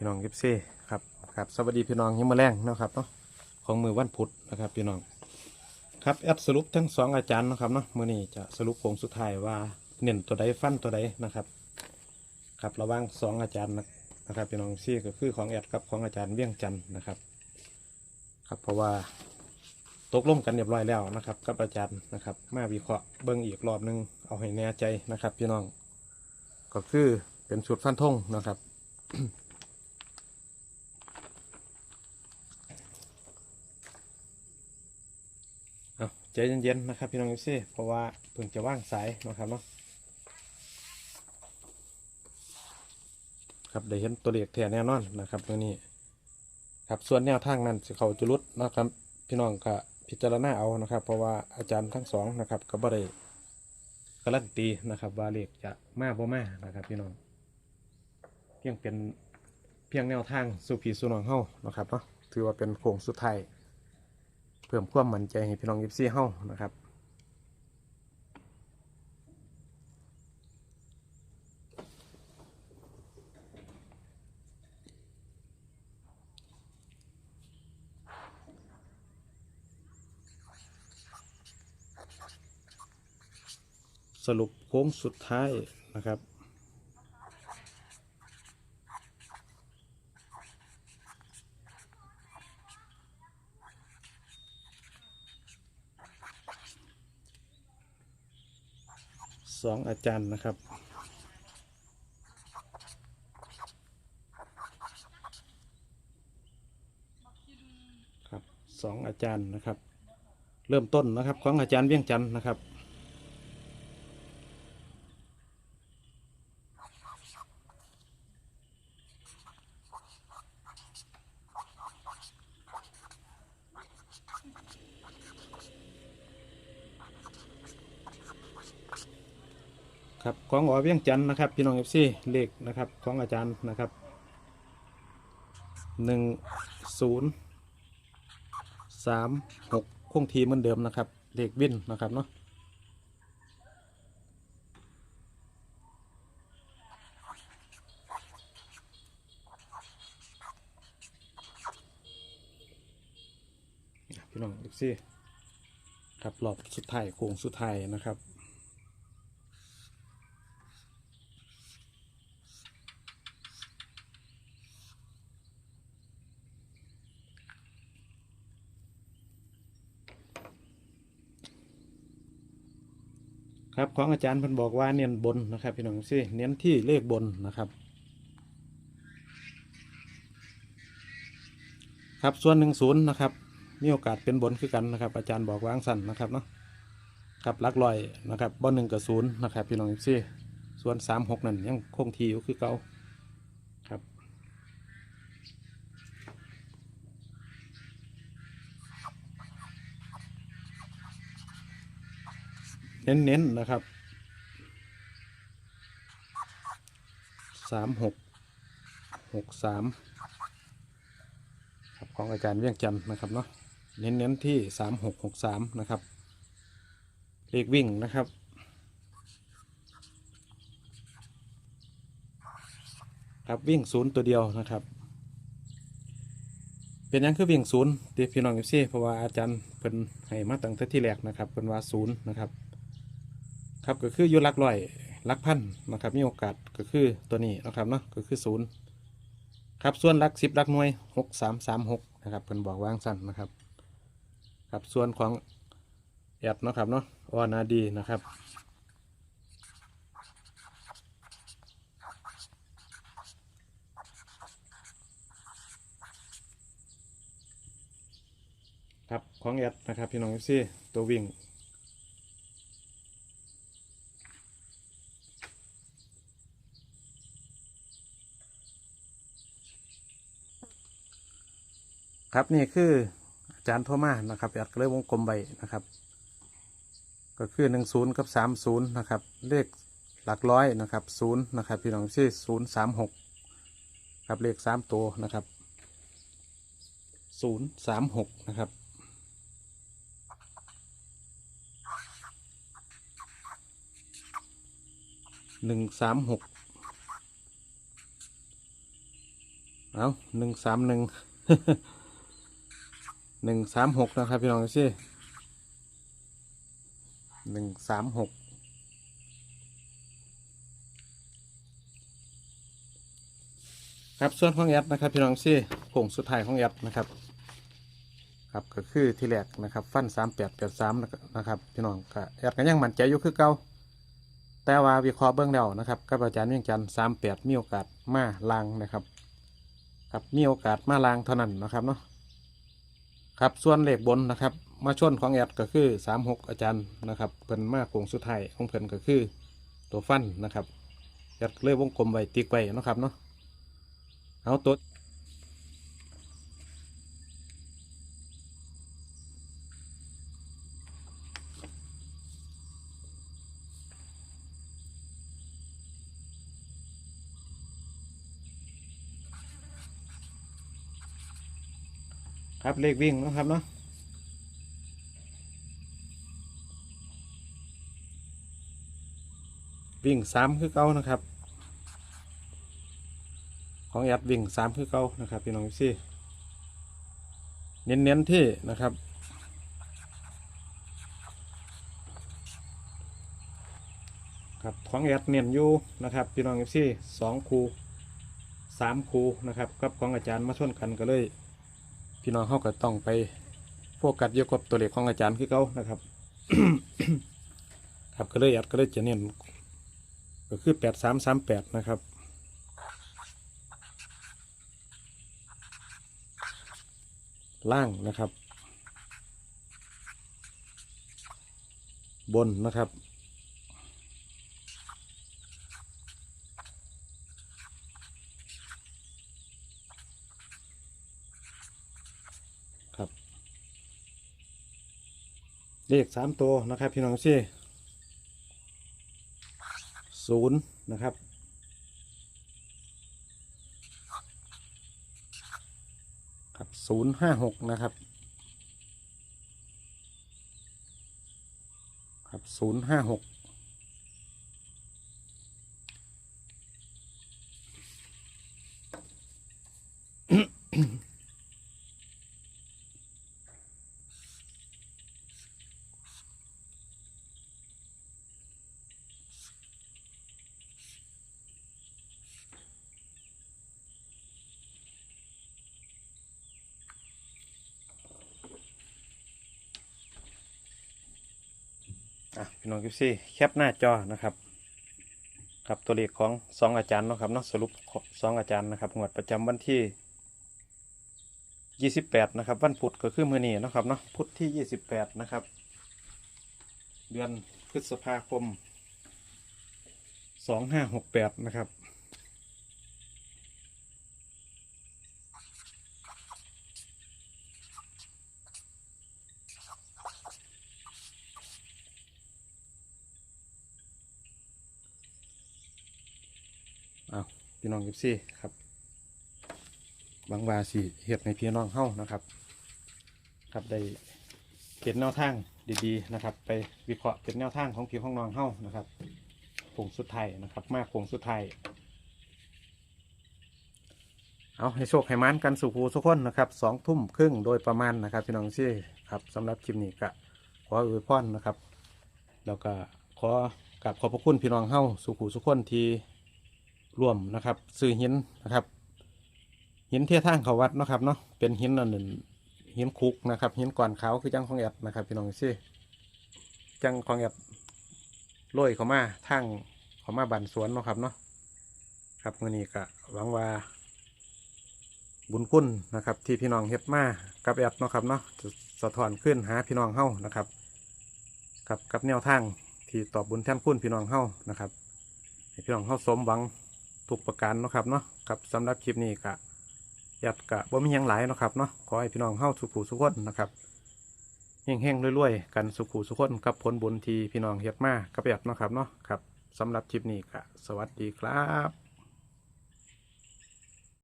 พี่น้องกิฟซี่ครับครับสวัสดีพี่น้องยิมมาแรงเนาะครับเนาะของมือวันพุธนะครับพี่น้องครับแอดสรุปทั้งสองอาจารย์นะครับเนาะมื่อนี้จะสรุปโครงสุดท้ายว่าเน้นตัวใดฟันตัวใดนะครับ ครับระหว่างสองอาจารย์นะครับพี่น้องซี่ก็คือของแอดกับของอาจารย์เวียงจันนะครับ ครับเพราะว่าตกลงกันเรียบร้อยแล้วนะครับกับอาจารย์นะครับ มาวิเคราะห์เบิ้งอีกรอบหนึงเอาให้แน่ใจนะครับ พี่น้อง ก็คือเป็นชุดฟันธงนะครับ เอาใจเย็นๆนะครับพี่น้องยูซี่เพราะว่าเพิ่งจะว่างสายนะครับเนาะครับได้เห็นตัวเลขแท้แน่นอนนะครับตัวนี้ครับส่วนแนวทางนั้นสิเขาจะรุดนะครับ พี่น้องก็พิจารณาเอานะครับ เพราะว่าอาจารย์ทั้งสองนะครับก็บ่ได้การันตีนะครับ ว่าเลขจะมาบ่มานะครับ พี่น้องเพียงเป็นเพียงแนวทางสู่ผีสู่น้องเฮานะครับเนาะถือว่าเป็นโค้งสุดท้าย เพิ่มความมั่นใจให้พี่น้องยิปซี่เฮ้านะครับสรุปโค้งสุดท้ายนะครับ สองอาจารย์นะครับ ครับสองอาจารย์นะครับ เริ่มต้นนะครับ ของอาจารย์เวียงจันทร์นะครับ ครับของหอเวียงจันนะครับพี่น้องเอฟซีเลขนะครับของอาจารย์นะครับหนึ่งศูนย์สามหกคงทีเหมือนเดิมนะครับเลขวินนะครับเนาะพี่น้องเอฟซีครับรอบสุดท้ายโค้งสุดท้ายนะครับ ครับของอาจารย์เพิ่นบอกว่าเน้นบนนะครับพี่น้องซี่เน้นที่เลขบนนะครับครับส่วนหนึ่งศูนย์นะครับมีโอกาสเป็นบนคือกันนะครับ อาจารย์บอกวางสั้นนะครับเนาะครับลักลอยนะครับบนหนึ่งกับศูนย์นะครับพี่น้องซี่ส่วนสามหกนั่นยังคงทีอยู่คือเก่าครับ เน้นๆนะครับสามหกหกสามครับของอาจารย์เวียงจันทร์นะครับเนาะเน้นๆที่สามหกหกสามนะครับเลขวิ่งนะครับครับวิ่งศูนย์ตัวเดียวนะครับ เป็นยังคือวิ่งศูนย์ตีพี่น้องเอฟซีเพราะว่าอาจารย์เพิ่นให้มาตั้งแต่ที่แรกนะครับเพิ่นว่าศูนย์นะครับ ครับก็คืออยู่หลักร้อยหลักพันนะครับ มีโอกาสก็คือตัวนี้นะครับเนาะก็คือศูนย์ครับส่วนหลักสิบหลักหน่วยหกสามสามหกนะครับเพิ่นบอกวางสั้นนะครับครับส่วนของแอดนะครับเนาะออนาดีนะครับครับของแอดนะครับพี่น้องเอฟซีตัววิ่ง ครับนี่คืออาจารย์โทมานะครับแอดก็เลยวงกลมใบนะครับ ก็คือหนึ่งศูนย์กับสามศูนย์นะครับ เลขหลักร้อยนะครับศูนย์นะครับพี่น้องที่ศูนย์สามหกครับเลขสามตัวนะครับศูนย์สามหกนะครับหนึ่งสามหกเอาหนึ่งสามหนึ่ง หนึ่งสามหกนะครับพี่น้องสิหนึ่งสามหกครับส่วนของแอดนะครับพี่น้องสิโค้งสุดท้ายของแอดนะครับครับก็คือที่แรกนะครับ ฟันสามแปดแปดสามนะครับพี่น้องก็แอดก็ยังมั่นใจอยู่คือเก่าแต่ว่าวิเคราะห์เบื้องแล้วนะครับกับอาจารย์เวียงจันทร์สามแปดมีโอกาสมาลางนะครับครับมีโอกาสมาลางเท่านั้นนะครับเนาะ ครับส่วนเลขบนนะครับ มาชนของแอดก็คือสามหกอาจารย์นะครับเพิ่นมาโค้งสุดท้ายของเพิ่นก็คือตัวฟันนะครับแอดเลยวงกลมไว้ติ๊กไว้นะครับเนาะเอาตัว ครับเลขวิ่งนะครับเนาะวิ่งสามคือเก้านะครับ ของแอดวิ่งสามคือเก้านะครับพี่น้องซี่เน้นๆที่นะครับครับของแอดเน้นอยู่นะครับพี่น้องซี่สองคูสามคูนะครับกับของอาจารย์มาชนกันก็เลย พี่น้องเขาก็ต้องไปโฟกัสเยอะกับตัวเลขของอาจารย์คือเขานะครับ ครับก็เลยอัดก็เลยจะเน้นก็คือแปดสามสามแปดนะครับล่างนะครับ บนนะครับครับ เลขสามตัวนะครับพี่น้องซี่ศูนย์นะครับครับศูนย์ห้าหกนะครับครับศูนย์ห้าหก อะพี่น้องกิฟซี่แคปหน้าจอนะครับ ครับตัวเลขของสองอาจารย์นะครับเนาะสรุปของสองอาจารย์นะครับงวดประจำวันที่ยี่สิบแปดนะครับ วันพุธก็คือมื้อนี้นะครับเนาะพุธที่ยี่สิบแปดนะครับ เดือนพฤษภาคมสองห้าหกแปดนะครับ พี่น้องกิฟซี่ครับ บางวาสิเฮ็ดในพี่น้องเฮ้านะครับ ครับได้เก็บแนวทางดีๆนะครับ ไปวิเคราะห์เป็นแนวทางของพี่ของนองเฮ้านะครับโคงสุดไทยนะครับ มาโคงสุดไทยเอาให้โชคให้มันกันสุขูสุขคนนะครับสองทุ่มครึ่งโดยประมาณนะครับพี่น้องซี่ครับสำหรับคลิปนี้ก็ขออวยพรนะครับ แล้วก็ขอกราบขอบพระคุณพี่น้องเฮ้าสุขูสุขคนที่ ร่วมนะครับ ซื้อหินนะครับ หินเที่ยทางเขาวัดนะครับเนาะเป็นหินอันหนึ่งหินคุกนะครับหินก่อนเขาคือจังของแอดนะครับพี่น้องซี่จังของแอดโรยเขามาทางเขามาบันสวนนะครับเนาะครับมื่อนี้ก็หวังว่า บุญคุณนะครับ ที่พี่น้องเฮ็ดมากับแอดเนาะครับเนาะจะสะท้อนขึ้นหาพี่น้องเฮานะครับกับกับแนวทางที่ตอบบุญแทนคุณพี่น้องเฮานะครับพี่น้องเข้าสมหวัง ทุกประการเนาะครับเนาะครับสำหรับคลิปนี้กะยัดกะบ่มีหยังหลายเนาะครับเนาะขอให้พี่น้องเข้าสุขุสุขคนนะครับเฮงๆรวยๆกันสุขุสุขคนกับผลบุญที่พี่น้องเฮ็ดมากับยัดเนาะครับเนาะครับสำหรับคลิปนี้กะสวัสดีครับ